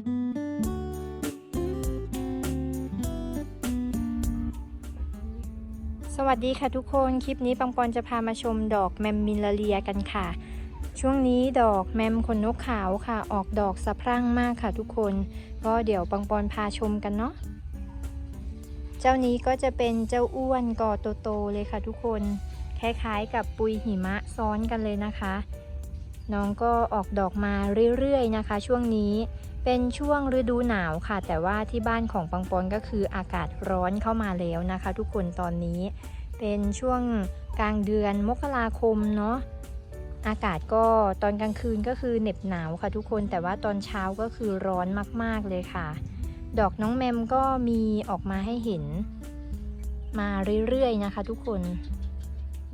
สวัสดีค่ะทุกคนคลิปนี้ปังปอนจะพามาชมดอกแมมมิลเรียกันค่ะ ช่วงนี้ดอกแมมขนนกขาวค่ะ ออกดอกสะพรั่งมากค่ะทุกคน ก็เดี๋ยวปังปอนพาชมกันเนาะเจ้านี้ก็จะเป็นเจ้าอ้วนกอโตๆเลยค่ะทุกคนคล้ายๆกับปุยหิมะซ้อนกันเลยนะคะ น้องก็ออกดอกมาเรื่อยๆนะคะ ช่วงนี้ เป็นช่วงฤดูหนาวค่ะ แต่ว่าที่บ้านของปังปอนก็คืออากาศร้อนเข้ามาแล้วนะคะ ทุกคนตอนนี้ เป็นช่วงกลางเดือนมกราคมเนาะอากาศก็ตอนกลางคืนก็คือเหน็บหนาวค่ะทุกคนแต่ว่าตอนเช้าก็คือร้อนมากๆเลยค่ะ ดอกน้องแมมก็มีออกมาให้เห็น มาเรื่อยๆนะคะทุกคน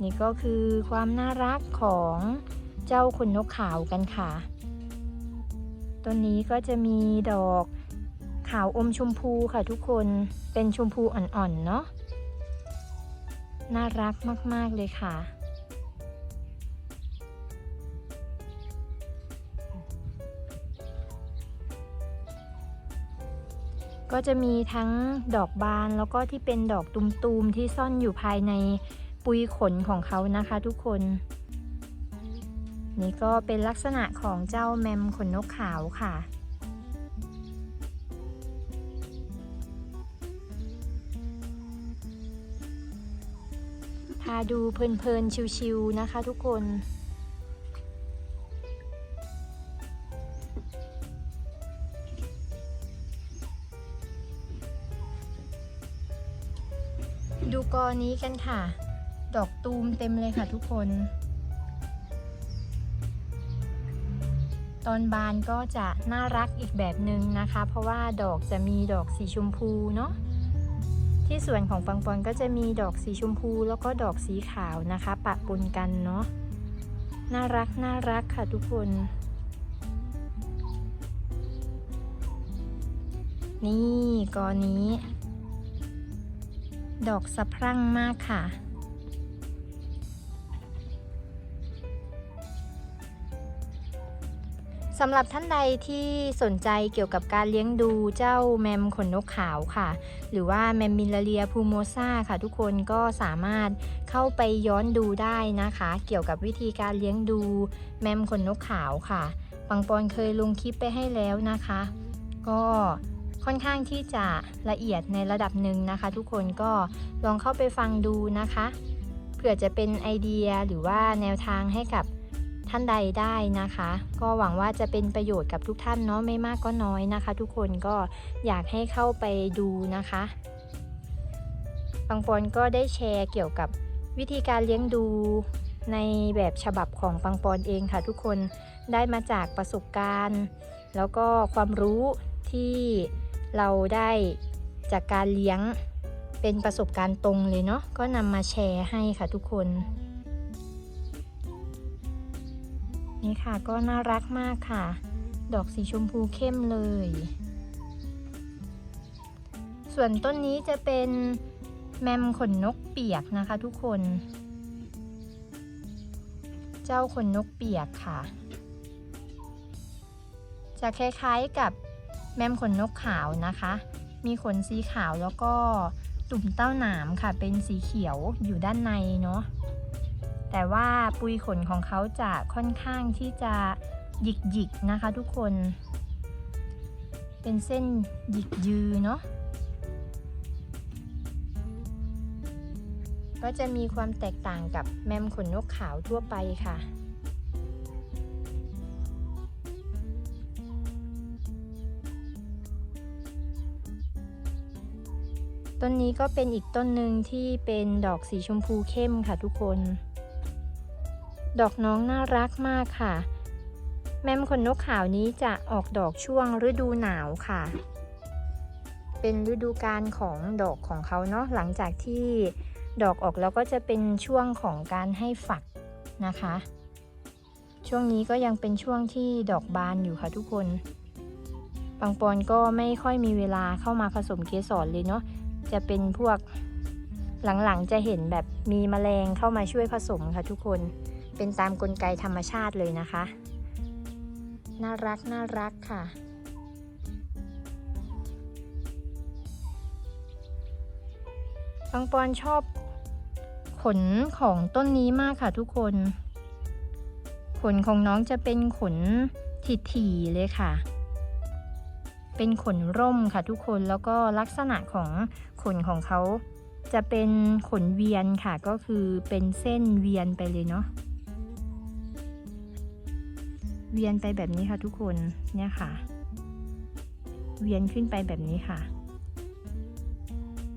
นี่ก็คือความน่ารักของเจ้าขนนกขาวกันค่ะ ต้นนี้ก็จะมีดอกขาวอมชมพูค่ะทุกคนเป็นชมพูอ่อนๆเนาะน่ารักมากๆเลยค่ะ ก็จะมีทั้งดอกบานแล้วก็ที่เป็นดอกตุมๆที่ซ่อนอยู่ภายในปุยขนของเขานะคะทุกคน นี่ก็เป็นลักษณะของเจ้าแมมขนนกขาวค่ะ พาดูเพลินๆ ชิวๆ นะคะทุกคนดูกอนี้กันค่ะ ดอกตูมเต็มเลยค่ะทุกคน ตอนบานก็จะน่ารักอีกแบบหนึ่งนะคะ เพราะว่าดอกจะมีดอกสีชมพูเนาะที่ส่วนของปังปอนก็จะมีดอกสีชมพู แล้วก็ดอกสีขาวนะคะ ปะปนกันเนาะน่ารักน่ารักค่ะทุกคน นี่กอนี้ ดอกสะพรั่งมากค่ะ สำหรับท่านใดที่สนใจเกี่ยวกับการเลี้ยงดูเจ้าแมมขนนกขาวค่ะ หรือว่าแมมมิลเรียพูโมซาค่ะ ทุกคนก็สามารถเข้าไปย้อนดูได้นะคะ เกี่ยวกับวิธีการเลี้ยงดูแมมขนนกขาวค่ะ ปังปอนเคยลงคลิปไปให้แล้วนะคะ ก็ค่อนข้างที่จะละเอียดในระดับหนึ่งนะคะ ทุกคนก็ลองเข้าไปฟังดูนะคะ เผื่อจะเป็นไอเดียหรือว่าแนวทางให้กับ ท่านใดได้นะคะ ก็หวังว่าจะเป็นประโยชน์กับทุกท่านเนาะไม่มากก็น้อยนะคะ ทุกคนก็อยากให้เข้าไปดูนะคะปังปอนก็ได้แชร์เกี่ยวกับวิธีการเลี้ยงดูในแบบฉบับของปังปอนเองค่ะทุกคนได้มาจากประสบการณ์ แล้วก็ความรู้ที่เราได้จากการเลี้ยงเป็นประสบการณ์ตรงเลยเนาะก็นำมาแชร์ให้ค่ะทุกคน นี่ค่ะก็น่ารักมากค่ะ ดอกสีชมพูเข้มเลย ส่วนต้นนี้จะเป็นแมมขนนกเปียกนะคะทุกคน เจ้าขนนกเปียกค่ะ จะคล้ายๆกับแมมขนนกขาวนะคะ มีขนสีขาวแล้วก็ตุ่มเต้าหนามค่ะ เป็นสีเขียวอยู่ด้านในเนาะ แต่ว่าปุยขนของเขาจะค่อนข้างที่จะหยิกหยิกๆนะคะทุกคน เป็นเส้นหยิกยือเนาะก็จะมีความแตกต่างกับแมมขนนกขาวทั่วไปค่ะต้นนี้ก็เป็นอีกต้นหนึ่งที่เป็นดอกสีชมพูเข้มค่ะทุกคน ดอกน้องน่ารักมากค่ะ แมมขนนกขาวนี้จะออกดอกช่วงฤดูหนาวค่ะ เป็นฤดูกาลของดอกของเขาเนาะหลังจากที่ดอกออกแล้วก็จะเป็นช่วงของการให้ฝักนะคะ ช่วงนี้ก็ยังเป็นช่วงที่ดอกบานอยู่ค่ะทุกคนปังปอนก็ไม่ค่อยมีเวลาเข้ามาผสมเกสรเลยเนาะจะเป็นพวกหลังๆจะเห็นแบบมีแมลงเข้ามาช่วยผสมค่ะทุกคน เป็นตามกลไกธรรมชาติเลยนะคะ น่ารักน่ารักค่ะ บางปอนชอบขนของต้นนี้มากค่ะทุกคน ขนของน้องจะเป็นขนถี่ๆเลยค่ะเป็นขนร่มค่ะทุกคนแล้วก็ลักษณะของขนของเขาจะเป็นขนเวียนค่ะก็คือเป็นเส้นเวียนไปเลยเนาะ เวียนไปแบบนี้ค่ะทุกคนเนี่ยค่ะ เวียนขึ้นไปแบบนี้ค่ะ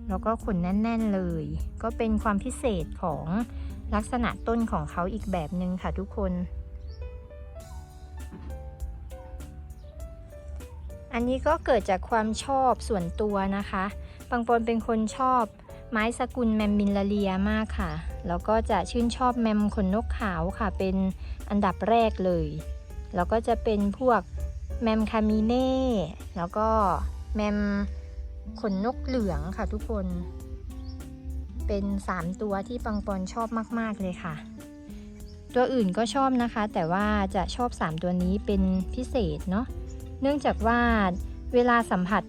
แล้วก็ขนแน่น ๆเลย ก็เป็นความพิเศษของลักษณะต้นของเขาอีกแบบหนึ่งค่ะทุกคน อันนี้ก็เกิดจากความชอบส่วนตัวนะคะปังปอนเป็นคนชอบไม้สกุลแมมมินลาเลียมากค่ะ แล้วก็จะชื่นชอบแมมขนนกขาวค่ะ เป็นอันดับแรกเลย แล้วก็จะเป็นพวกแมมคามิเน่ แล้วก็แมมขนนกเหลืองค่ะทุกคน เป็น 3 ตัวที่ปังปอนชอบมาก ๆ เลยค่ะ ตัวอื่นก็ชอบนะคะ แต่ว่าจะชอบ 3 ตัวนี้เป็นพิเศษเนาะ เนื่องจากว่าเวลาสัมผัส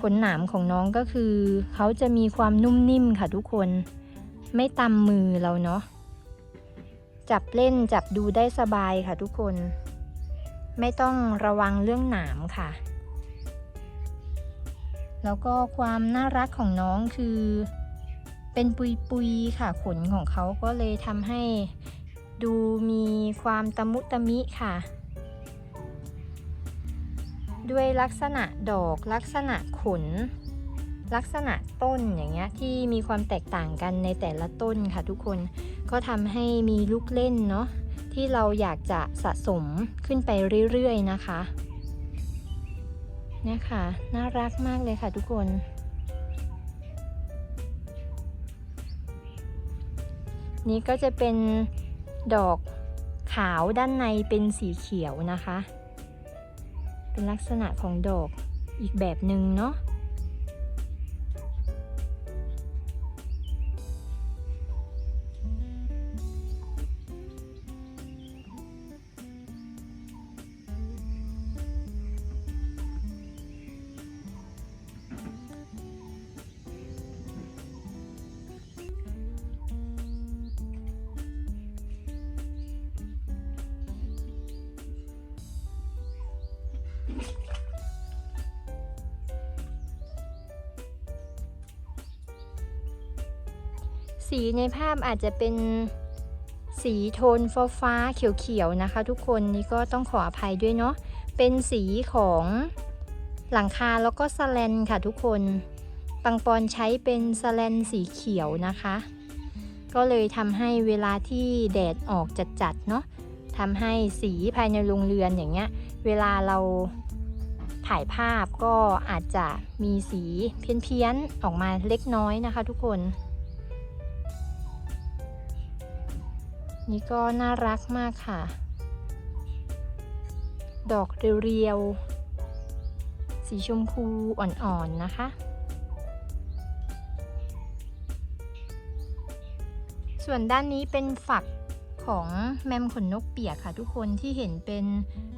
ขนหนามของน้องก็คือ เขาจะมีความนุ่มนิ่มค่ะทุกคน ไม่ตำมือเราเนาะ จับเล่นจับดูได้สบายค่ะทุกคน ไม่ต้องระวังเรื่องหนามค่ะ แล้วก็ความน่ารักของน้องคือ เป็นปุยปุยๆค่ะ ขนของเขาก็เลยทำให้ดูมีความตะมุตะมิค่ะ ด้วยลักษณะดอกลักษณะขน ลักษณะต้นอย่างเงี้ยที่มีความแตกต่างกันในแต่ละต้นค่ะทุกคนก็ทำให้มีลูกเล่นเนาะ ที่เราอยากจะสะสมขึ้นไปเรื่อยๆนะคะเนี่ยค่ะ น่ารักมากเลยค่ะทุกคน นี่ก็จะเป็นดอกขาวด้านในเป็นสีเขียวนะคะ เป็นลักษณะของดอกอีกแบบหนึ่งเนาะ ภาพอาจจะเป็นสีโทนฟ้าฟ้าเขียวๆนะคะ ทุกคนนี่ก็ต้องขออภัยด้วยเนาะเป็นสีของหลังคาแล้วก็สแลนค่ะทุกคนปังปอนใช้เป็นสแลนสีเขียวนะคะ ก็เลยทำให้เวลาที่แดดออกจัดๆเนาะทำให้สีภายในโรงเรือนอย่างเงี้ย เวลาเราถ่ายภาพก็อาจจะมีสีเพี้ยนๆออกมาเล็กน้อยนะคะ ทุกคน นี่ก็น่ารักมากค่ะ ดอกเรียวๆ สีชมพูอ่อนๆนะคะ ส่วนด้านนี้เป็นฝักของแมมขนนกเปียกค่ะ ทุกคนที่เห็นเป็น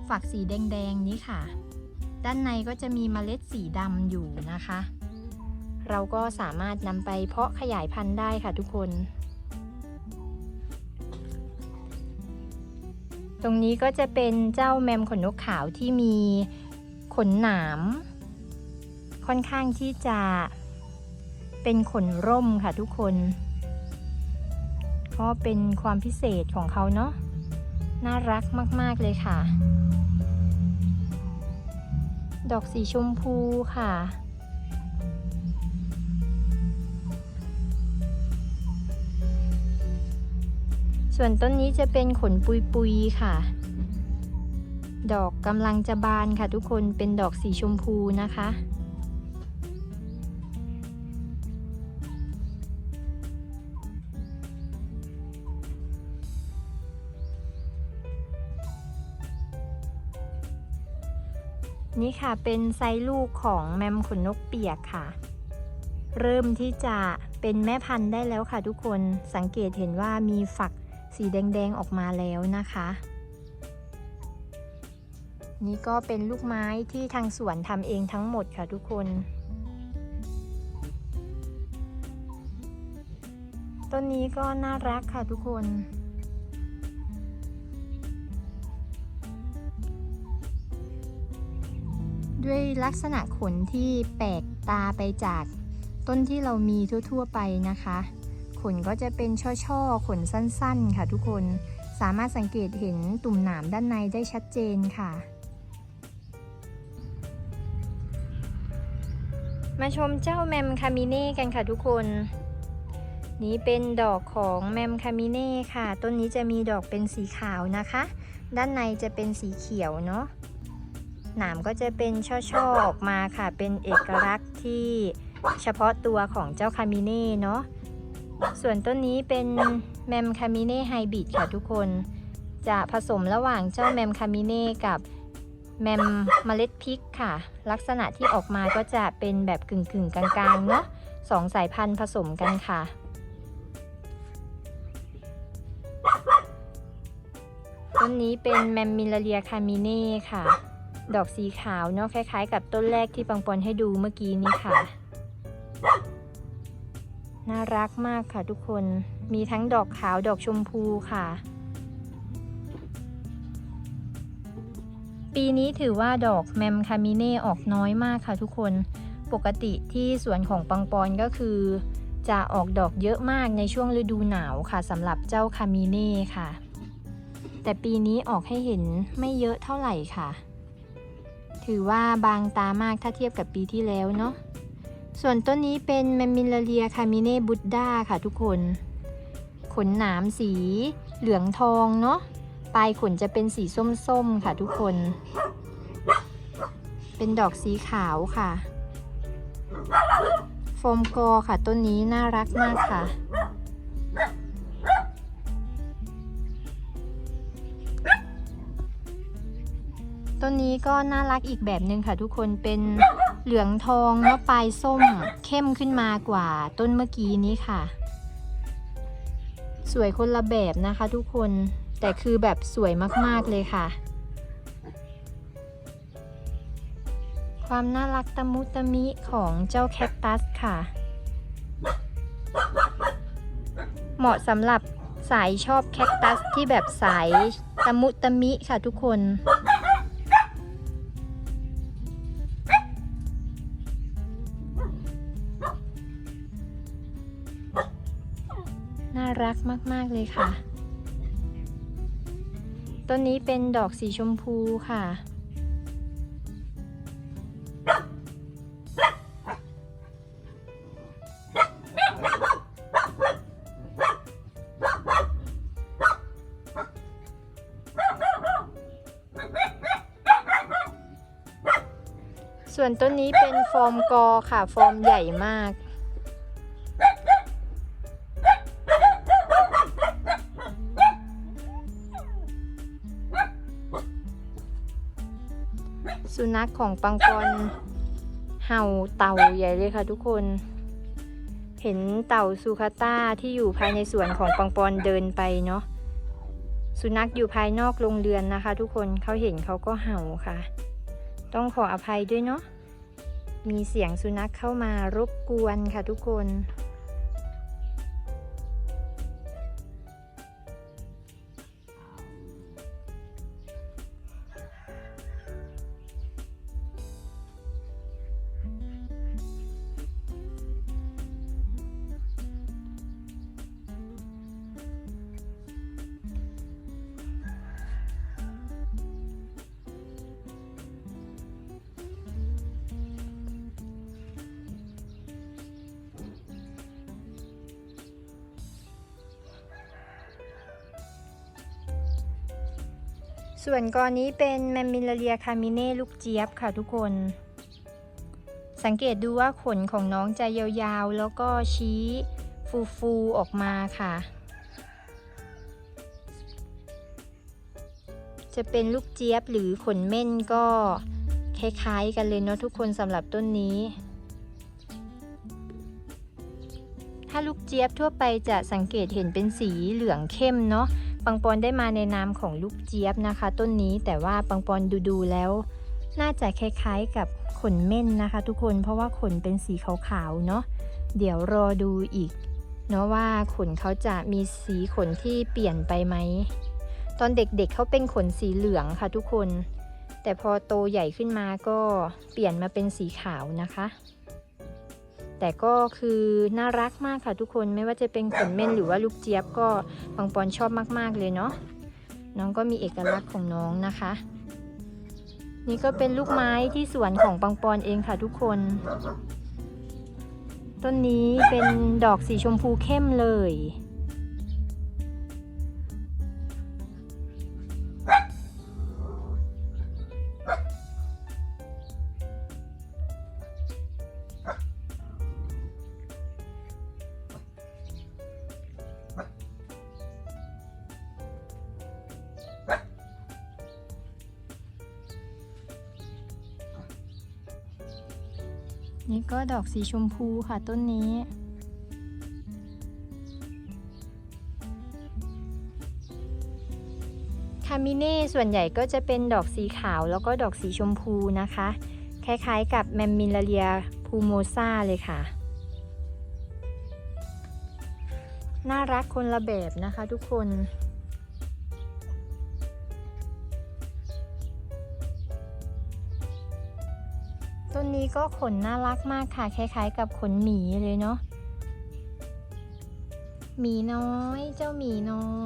ฝักสีแดงๆนี้ค่ะ ด้านในก็จะมีเมล็ดสีดำอยู่นะคะ เราก็สามารถนำไปเพาะขยายพันธุ์ได้ค่ะทุกคน รงนี้ก็จะเป็นเจ้าแมมขนนกขาวที่มีขนหนาม ค่อนข้างที่จะเป็นขนร่มค่ะทุกคนก็เป็นความพิเศษของเขาเนาะน่ารักมาก ๆ เลยค่ะ ดอกสีชมพูค่ะ ส่วนต้นนี้จะเป็นขนปุยๆค่ะ ดอกกำลังจะบานค่ะทุกคนเป็นดอกสีชมพูนะคะ นี่ค่ะเป็นไซส์ลูกของแมมขนนกเปียกค่ะ เริ่มที่จะเป็นแม่พันธุ์ได้แล้วค่ะทุกคนสังเกตเห็นว่ามีฝัก สีแดงๆออกมาแล้วนะคะ นี่ก็เป็นลูกไม้ที่ทางสวนทำเองทั้งหมดค่ะทุกคน ต้นนี้ก็น่ารักค่ะทุกคนด้วยลักษณะขนที่แปลกตาไปจากต้นที่เรามีทั่ว ๆ ไปนะคะ ขนก็จะเป็นช่อๆ ขนสั้นๆ ค่ะทุกคน สามารถสังเกตเห็นตุ่มหนามด้านในได้ชัดเจนค่ะ มาชมเจ้าแมมคามิเน่กันค่ะทุกคน นี้เป็นดอกของแมมคามิเน่ค่ะ ต้นนี้จะมีดอกเป็นสีขาวนะคะ ด้านในจะเป็นสีเขียวเนาะ หนามก็จะเป็นช่อๆออกมาค่ะ เป็นเอกลักษณ์ที่เฉพาะตัวของเจ้าคามิเน่เนาะ ส่วนต้นนี้เป็นแมมคามิเน่ไฮบริดค่ะทุกคน จะผสมระหว่างเจ้าแมมคามิเน่กับแมมเมล็ดพริกค่ะ ลักษณะที่ออกมาก็จะเป็นแบบกึ่งๆกลางๆเนาะสองสายพันธุ์ผสมกันค่ะ ต้นนี้เป็นแมมมิลเรียคามิเน่ค่ะ ดอกสีขาวเนาะคล้ายๆ กับต้นแรกที่ปังปอนให้ดูเมื่อกี้นี้ค่ะ น่ารักมากค่ะทุกคน มีทั้งดอกขาวดอกชมพูค่ะ ปีนี้ถือว่าดอกแมมคามิเน่ออกน้อยมากค่ะทุกคน ปกติที่สวนของปังปอนก็คือ จะออกดอกเยอะมากในช่วงฤดูหนาวค่ะสำหรับเจ้าคามิเน่ค่ะ แต่ปีนี้ออกให้เห็นไม่เยอะเท่าไหร่ค่ะ ถือว่าบางตามากถ้าเทียบกับปีที่แล้วเนาะ ส่วนต้นนี้เป็นแมมมิลเรียคามิเน่บุตดดาค่ะทุกคน ขนหนามสีเหลืองทองเนาะ ปลายขนจะเป็นสีส้มๆค่ะทุกคน เป็นดอกสีขาวค่ะ โฟมกอค่ะต้นนี้น่ารักมากค่ะต้นนี้ก็น่ารักอีกแบบหนึ่งค่ะทุกคนเป็น เหลืองทองเนาะปลายส้มเข้มขึ้นมากว่าต้นเมื่อกี้นี้ค่ะ สวยคนละแบบนะคะทุกคนแต่คือแบบสวยมากๆเลยค่ะ ความน่ารักตะมุตะมิของเจ้าแคคตัสค่ะ เหมาะสำหรับสายชอบแคคตัสที่แบบสายตะมุตะมิค่ะทุกคน รักมาก ๆ เลยค่ะ ต้นนี้เป็นดอกสีชมพูค่ะ ส่วนต้นนี้เป็นฟอร์มกอค่ะ ฟอร์มใหญ่มาก สุนัขของปังปอนเห่าเต่าใหญ่เลยค่ะทุกคน เห็นเต่าซูคาต้าที่อยู่ภายในสวนของปังปอนเดินไปเนาะสุนัขอยู่ภายนอกโรงเรือนนะคะ ทุกคนเขาเห็นเขาก็เห่าค่ะ ต้องขออภัยด้วยเนาะมีเสียงสุนัขเข้ามารบกวนค่ะทุกคน ส่วนกอนี้เป็นแมมมิลเรียคามิเน่ลูกเจี๊ยบค่ะทุกคน สังเกตดูว่าขนของน้องจะยาวๆ แล้วก็ชี้ฟูๆ ออกมาค่ะ จะเป็นลูกเจี๊ยบหรือขนเม่นก็คล้ายๆ กันเลยเนาะทุกคนสำหรับต้นนี้ ถ้าลูกเจี๊ยบทั่วไปจะสังเกตเห็นเป็นสีเหลืองเข้มเนาะ ปังปอนได้มาในนามของลูกเจี๊ยบนะคะ ต้นนี้แต่ว่าปังปอนดูๆแล้ว น่าจะคล้ายๆกับขนเม่นนะคะ ทุกคนเพราะว่าขนเป็นสีขาวๆเนาะเดี๋ยวรอดูอีกเนาะว่าขนเขาจะมีสีขนที่เปลี่ยนไปไหม ตอนเด็กๆเเขาเป็นขนสีเหลืองค่ะทุกคน แต่พอโตใหญ่ขึ้นมาก็เปลี่ยนมาเป็นสีขาวนะคะ แต่ก็คือน่ารักมากค่ะทุกคนไม่ว่าจะเป็นขนเม่นหรือว่าลูกเจี๊ยบก็ปังปอนชอบมากๆเลยเนาะน้องก็มีเอกลักษณ์ของน้องนะคะ นี่ก็เป็นลูกไม้ที่สวนของปังปอนเองค่ะทุกคน ต้นนี้เป็นดอกสีชมพูเข้มเลย นี่ก็ดอกสีชมพูค่ะต้นนี้ คามิเน่ส่วนใหญ่ก็จะเป็นดอกสีขาวแล้วก็ดอกสีชมพูนะคะ คล้ายๆกับแมมมิลเรียพูโมซาเลยค่ะ น่ารักคนละแบบนะคะทุกคน นนี้ก็ขนน่ารักมากค่ะ คล้ายๆ กับขนหมีเลยเนาะหมีน้อย เจ้าหมีน้อย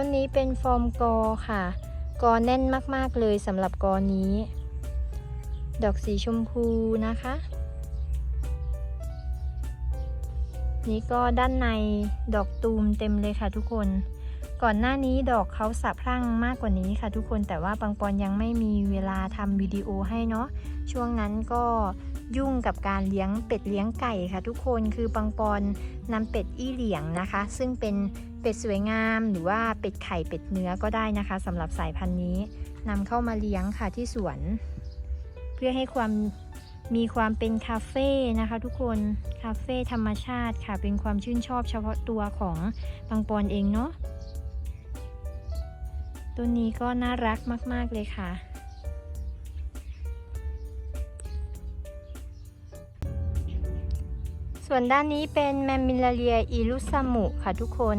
ต้นนี้เป็นฟอร์มกอค่ะ กอแน่นมากๆเลยสำหรับกอนี้ ดอกสีชมพูนะคะ นี่ก็ด้านในดอกตูมเต็มเลยค่ะทุกคน ก่อนหน้านี้ดอกเขาสะพรั่งมากกว่านี้ค่ะทุกคนแต่ว่าปังปอนยังไม่มีเวลาทำวิดีโอให้เนาะช่วงนั้นก็ ยุ่งกับการเลี้ยงเป็ดเลี้ยงไก่ค่ะ ทุกคนคือปังปอนนำเป็ดอี้เหลียงนะคะ ซึ่งเป็นเป็ดสวยงามหรือว่าเป็ดไข่เป็ดเนื้อก็ได้นะคะสำหรับสายพันธุ์นี้นำเข้ามาเลี้ยงค่ะที่สวน เพื่อให้ความมีความเป็นคาเฟ่นะคะ ทุกคนคาเฟ่ธรรมชาติค่ะ เป็นความชื่นชอบเฉพาะตัวของปังปอนเองเนาะตัวนี้ก็น่ารักมาก ๆ เลยค่ะ ส่วนด้านนี้เป็นแมมมิลาเรียอีลุสมุค่ะทุกคน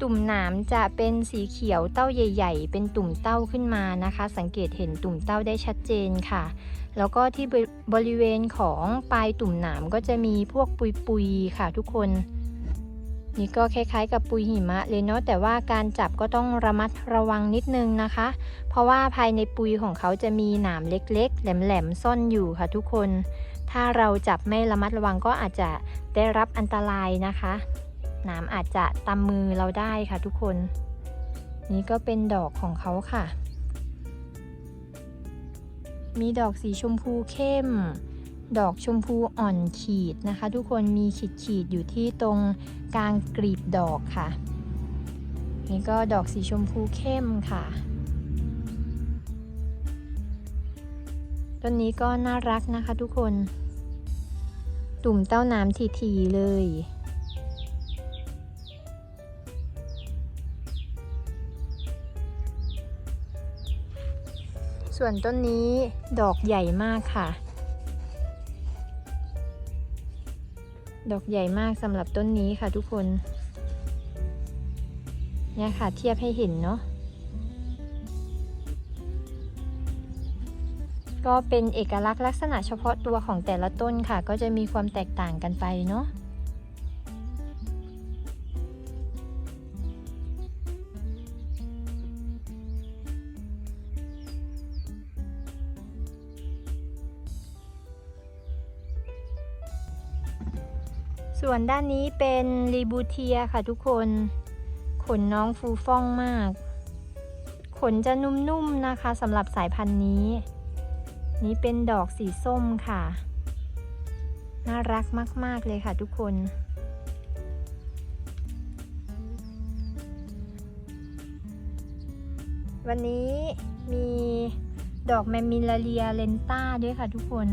ตุ่มหนามจะเป็นสีเขียวเต้าใหญ่ ๆ เป็นตุ่มเต้าขึ้นมานะคะ สังเกตเห็นตุ่มเต้าได้ชัดเจนค่ะ แล้วก็ที่บริเวณของปลายตุ่มหนามก็จะมีพวกปุยๆค่ะทุกคนนี่ก็คล้ายๆกับปุยหิมะเลยเนาะแต่ว่าการจับก็ต้องระมัดระวังนิดนึงนะคะ เพราะว่าภายในปุยของเขาจะมีหนามเล็กๆ แหลมๆซ่อนอยู่ค่ะทุกคน ถ้าเราจับไม่ระมัดระวังก็อาจจะได้รับอันตรายนะคะหนามอาจจะตำมือเราได้ค่ะทุกคน นี่ก็เป็นดอกของเขาค่ะ มีดอกสีชมพูเข้ม ดอกชมพูอ่อนขีดนะคะ ทุกคนมีขีดขีดอยู่ที่ตรงกลางกลีบดอกค่ะ นี่ก็ดอกสีชมพูเข้มค่ะ ต้นนี้ก็น่ารักนะคะทุกคน ตุ่มเต้าน้ำทีๆเลย ส่วนต้นนี้ดอกใหญ่มากค่ะ ดอกใหญ่มากสำหรับต้นนี้ค่ะทุกคน เนี่ยค่ะเทียบให้เห็นเนาะ ก็เป็นเอกลักษณ์ลักษณะเฉพาะตัวของแต่ละต้นค่ะ ก็จะมีความแตกต่างกันไปเนาะส่วนด้านนี้เป็นรีบูเทียค่ะทุกคน ขนน้องฟูฟ่องมาก ขนจะนุ่มๆนะคะสำหรับสายพันธุ์นี้ นี่เป็นดอกสีส้มค่ะ น่ารักมาก ๆ เลยค่ะทุกคน วันนี้มีดอกแมมมิลลาเรียเลนต้าด้วยค่ะทุกคน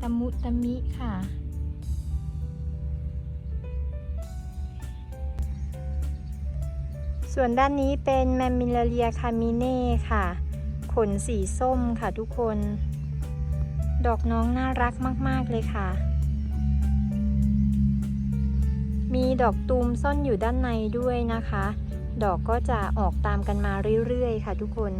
ตะมุตะมิค่ะ ส่วนด้านนี้เป็นแมมมิลเลียคามิเน่ค่ะ ขนสีส้มค่ะทุกคน ดอกน้องน่ารักมาก ๆ เลยค่ะ มีดอกตูมซ่อนอยู่ด้านในด้วยนะคะ ดอกก็จะออกตามกันมาเรื่อย ๆ ค่ะทุกคน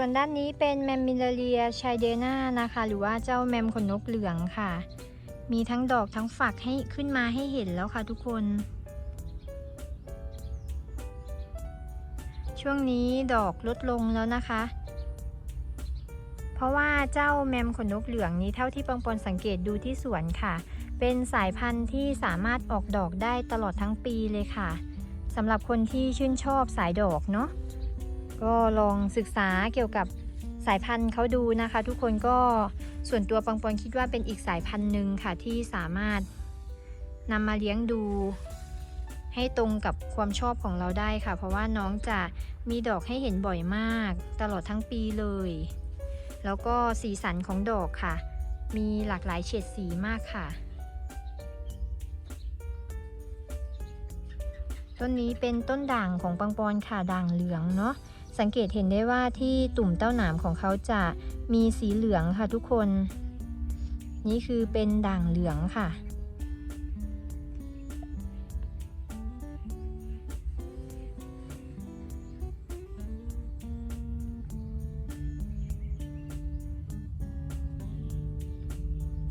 ส่วนด้านนี้เป็นแมมมิลเรียชายเดนานะคะ หรือว่าเจ้าแมมขนนกเหลืองค่ะ มีทั้งดอกทั้งฝักให้ขึ้นมาให้เห็นแล้วค่ะทุกคน ช่วงนี้ดอกลดลงแล้วนะคะ เพราะว่าเจ้าแมมขนนกเหลืองนี้เท่าที่ปังปอนสังเกตดูที่สวนค่ะ เป็นสายพันธุ์ที่สามารถออกดอกได้ตลอดทั้งปีเลยค่ะสำหรับคนที่ชื่นชอบสายดอกเนาะ ก็ลองศึกษาเกี่ยวกับสายพันธุ์เขาดูนะคะ ทุกคนก็ส่วนตัวปังปอนคิดว่าเป็นอีกสายพันธุ์หนึ่งค่ะที่สามารถนำมาเลี้ยงดู ให้ตรงกับความชอบของเราได้ค่ะ เพราะว่าน้องจะมีดอกให้เห็นบ่อยมาก ตลอดทั้งปีเลย แล้วก็สีสันของดอกค่ะ มีหลากหลายเฉดสีมากค่ะ ต้นนี้เป็นต้นด่างของปังปอนค่ะด่างเหลืองเนาะ สังเกตเห็นได้ว่าที่ตุ่มเต้าหนามของเขาจะมีสีเหลืองค่ะทุกคน นี่คือเป็นด่างเหลืองค่ะ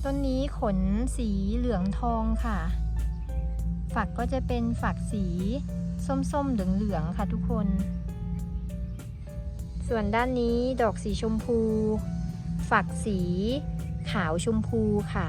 ต้นนี้ขนสีเหลืองทองค่ะ ฝักก็จะเป็นฝักสีส้มๆเหลืองๆค่ะทุกคน ส่วนด้านนี้ดอกสีชมพู ฝักสีขาวชมพูค่ะ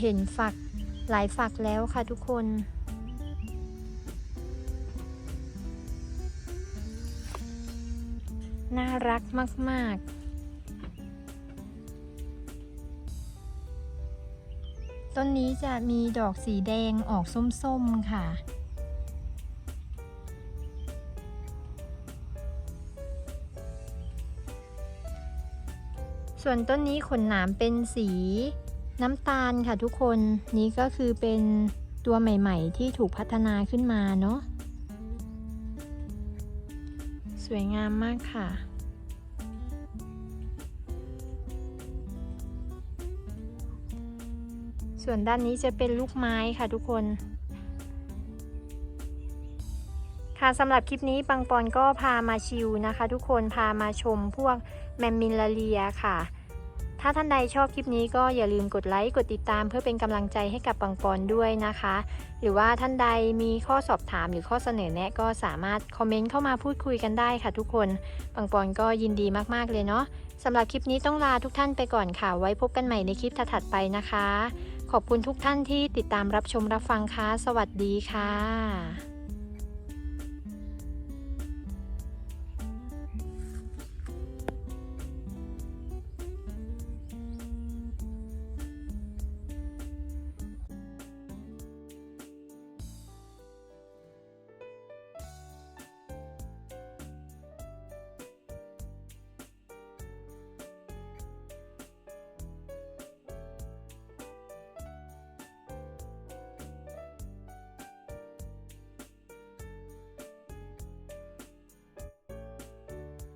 เห็นฝักหลายฝักแล้วค่ะทุกคน น่ารักมาก ๆ ต้นนี้จะมีดอกสีแดงออกส้ม ๆ ค่ะส่วนต้นนี้ขนหนามเป็นสี น้ำตาลค่ะทุกคนนี้ก็คือเป็นตัวใหม่ ๆ ที่ถูกพัฒนาขึ้นมาเนาะสวยงามมากค่ะ ส่วนด้านนี้จะเป็นลูกไม้ค่ะทุกคน ค่ะสำหรับคลิปนี้ปังปอนก็พามาชิลนะคะ ทุกคนพามาชมพวกแมมมิลลาเรียค่ะ ถ้าท่านใดชอบคลิปนี้ก็อย่าลืมกดไลค์กดติดตามเพื่อเป็นกำลังใจให้กับปังปอนด้วยนะคะ หรือว่าท่านใดมีข้อสอบถามหรือข้อเสนอแนะก็สามารถคอมเมนต์เข้ามาพูดคุยกันได้ค่ะทุกคนปังปอนก็ยินดีมากๆเลยเนาะสำหรับคลิปนี้ต้องลาทุกท่านไปก่อนค่ะ ไว้พบกันใหม่ในคลิปถัดๆไปนะคะ ขอบคุณทุกท่านที่ติดตามรับชมรับฟังค่ะสวัสดีค่ะ